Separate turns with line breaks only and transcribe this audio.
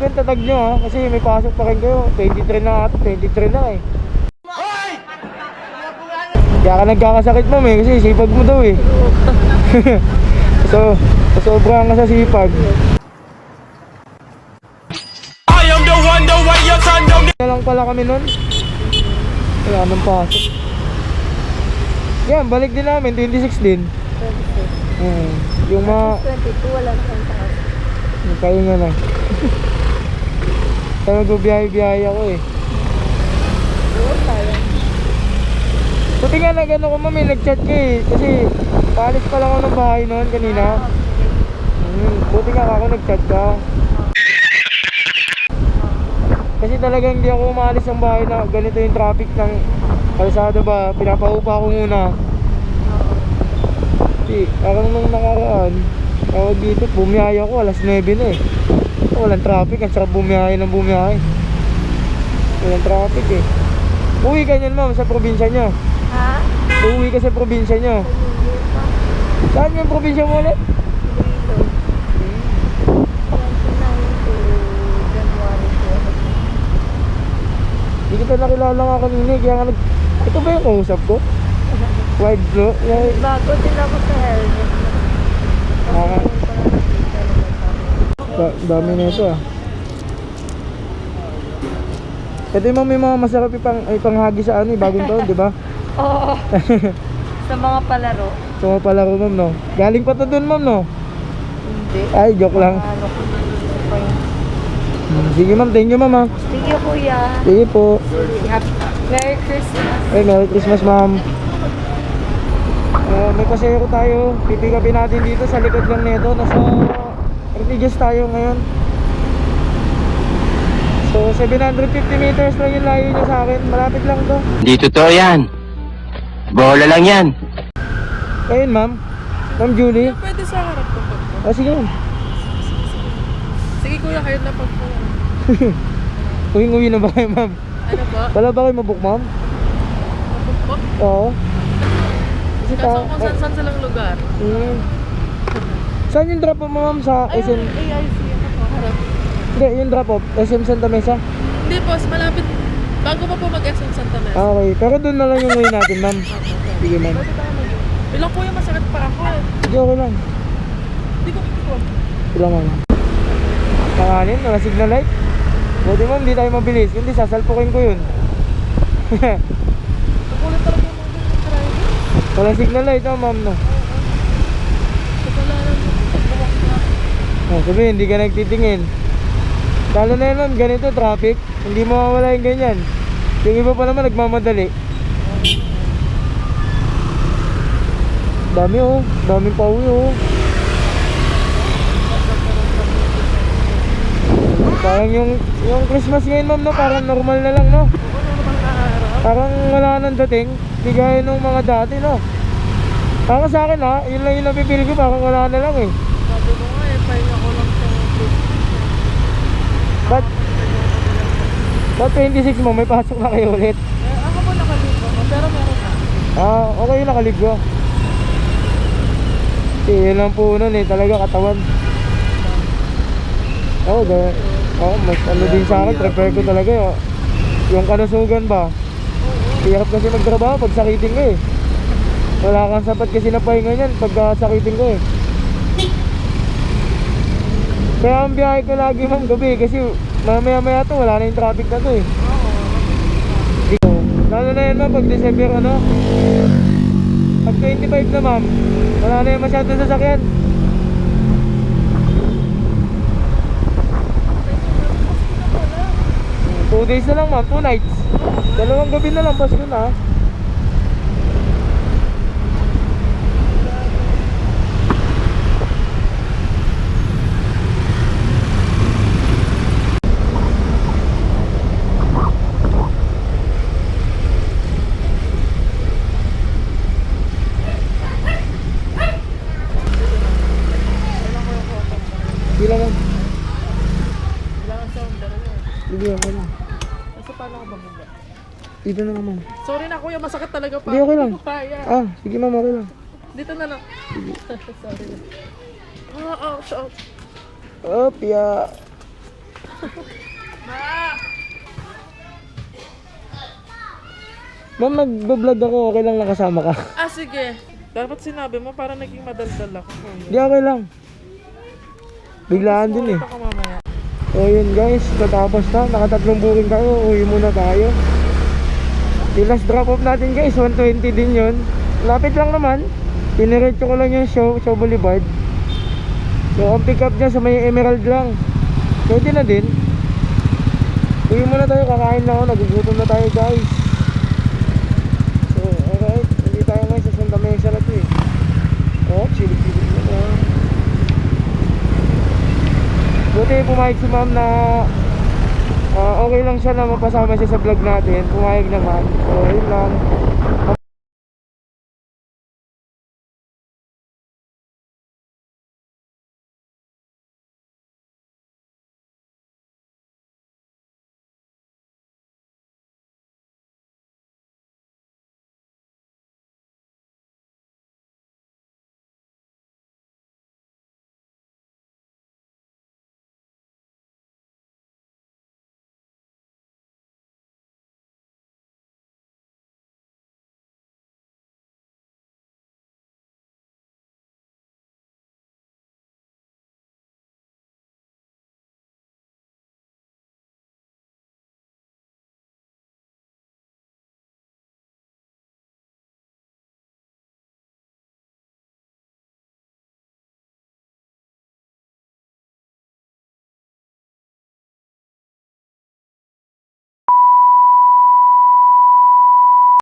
Sarap yung tatag nyo ha, kasi may pasok pa rin kayo. 23 na ata, 23 na eh. Kaya ka nagkakasakit mo eh, kasi sipag mo daw eh. so, sobrang ka sa sipag.
I am the one, the way your son don't
Na lang pala kami nun. Wala nang pasok. Yan, balik din namin, 26 din.
26.
Hmm. Yung mga,
22, wala na kang taas.
yung pahinga na. Kaya magbibiyahe-biyahe ako eh.
Oo, tayo.
Buti nga na gano'n ko mami, nag-chat ka eh. Kasi, paalis pa lang ako ng bahay noon kanina. Hmm, buti nga ako nag-chat ka. Kasi talagang hindi ako umalis ng bahay na ganito yung traffic ng kalsada ba. Pinapaupa ko muna. Kasi, parang nung nakaraan, tawag dito, bumiyaya ko, alas 9 na eh. Walang traffic, ang sarap bumiyahe ng bumiyahe. Walang traffic eh. Uwi ka niyan ma'am sa probinsya nyo.
Ha?
Uuwi ka sa probinsya nyo. Saan yung probinsya mo ulit?
Iloilo. 29 to January 12.
Hindi kita nakilala nga kanina. eh, Kaya nga nag... Ito ba yung kausap ko? Wide? Yeah.
Bago din ako sa helmet.
Ah.
Kasi yung pala nakita naman ako.
Da dami na ito ah. Ito yung may mga masarap ipang, ipanghagi sa ano eh, bagong taon, di ba?
Oo. sa mga palaro.
So mga palaro ma'am no? Galing pa to dun ma'am no?
Hindi.
Ay, joke lang.
Ano ko.
Hmm, Sige ma'am, thank you ma'am ah.
Sige kuya.
Sige po.
Happy Merry Christmas.
Ay, Merry Christmas ma'am. Uh, may pasero tayo. Pipick upin natin dito sa likod lang nito. Nasa Ortigas tayo ngayon. So, 750 meters lang yung layo niya sa akin. Malapit lang to.
Di totoo yan. Bola lang yan.
Ayun ma'am. Ma'am Julie.
Pwede sa harap ko po.
Ah, sige ma'am.
Sige kuya, kayo na pag
Uwing-uwi na ba kayo ma'am?
Ano ba?
Wala ba kayo mabook ma'am?
Mapukpok?
Oo. Kasi
kung saan saan silang lugar.
Mm. Saan yung drop mo ma'am sa
Ayun,
SM?
AIC. Ano po, harap.
Hindi, yung drop off. SM Santa Mesa?
Hindi boss, malapit. Bago pa po mag-SM Santa Mesa.
Ah, okay. Pero doon na lang yung way natin ma'am. Sige ma'am.
Pwede tayo mag Ilang po yung masakit pa ako eh.
Sige, okay lang.
Hindi ko kikuha.
Ilang ma'am. Panganin, wala signal light. Buti ma'am, hindi tayo mabilis. Kundi sasalpukin ko yun.
Nakulit talaga yung mga driver.
wala signal light, oh, ma'am, no.
Kasalanan mo. Pagbuwak na.
Oh, sabi, hindi ka nagtitingin. Lalo na yun, ganito, traffic. Hindi mawawala yung ganyan. Yung iba pa naman, nagmamadali. Dami, oh. Daming pauwi, oh. Parang yung yung Christmas ngayon, ma'am, no? Parang normal na lang, no? Parang wala nang dating. Di gaya nung mga dati, no? Parang sa akin, ha? Yun lang yung napipili ko. Parang wala na lang, eh.
Sabi ko nga eh, pahinga ko lang sa
But, but 26 mo, may pasok na kayo ulit.
Eh, ako po nakaligo ko, pero meron na.
Ah, okay yung nakalibyo. Kasi yun lang po nun eh, talaga katawan. Oo, oh, gaya. Oo, mas ano din sa akin, prepare ko talaga yun. Yung kanusugan ba? Hirap kasi magtrabaho pag sakitin ko eh. Wala kang sapat kasi na pahinga niyan pag sakitin ko eh. Kaya ang biyahe ko lagi ma'am gabi kasi mamaya maya to wala na yung traffic na to eh. Dito. Lalo na yan ma'am pag December ano. Pag 25 na ma'am, wala na yung masyadong sasakyan. Two days na lang ma'am, two nights. Dalawang gabi na lang, Pasko na. Sila ma'am.
Kailangan sa under yun.
Sige, okay lang.
Kasi paano ako bababa?
Dito na ma'am.
Sorry na kuya, masakit talaga pa.
Hindi, okay lang.
Hindi ko kaya.
Ah, sige ma'am, okay lang.
Dito na lang. Sorry na. Ah, ouch, ouch.
Op, ya. Ma'am, nag-vlog ako, okay lang nakasama ka.
Ah, sige. Dapat sinabi mo para naging madaldal ako.
Hindi okay lang. Biglaan din eh.
Ito.
So yun guys, natapos na. Nakatatlong booking tayo. Uwi muna tayo. Yung last drop off natin guys, 120 din yun. Lapit lang naman. Piniretso ko lang yung show, show boulevard. So ang pick up niya sa may emerald lang. Pwede na din. Uwi muna tayo, kakain na ako. Nagugutom na tayo guys. So alright, hindi tayo ngayon sa Santa Mesa na to eh. Oh, chili-chili na to. Buti pumayag si ma'am na ah, okay lang siya na mapasama siya sa vlog natin. Pumayag naman. So, yun lang.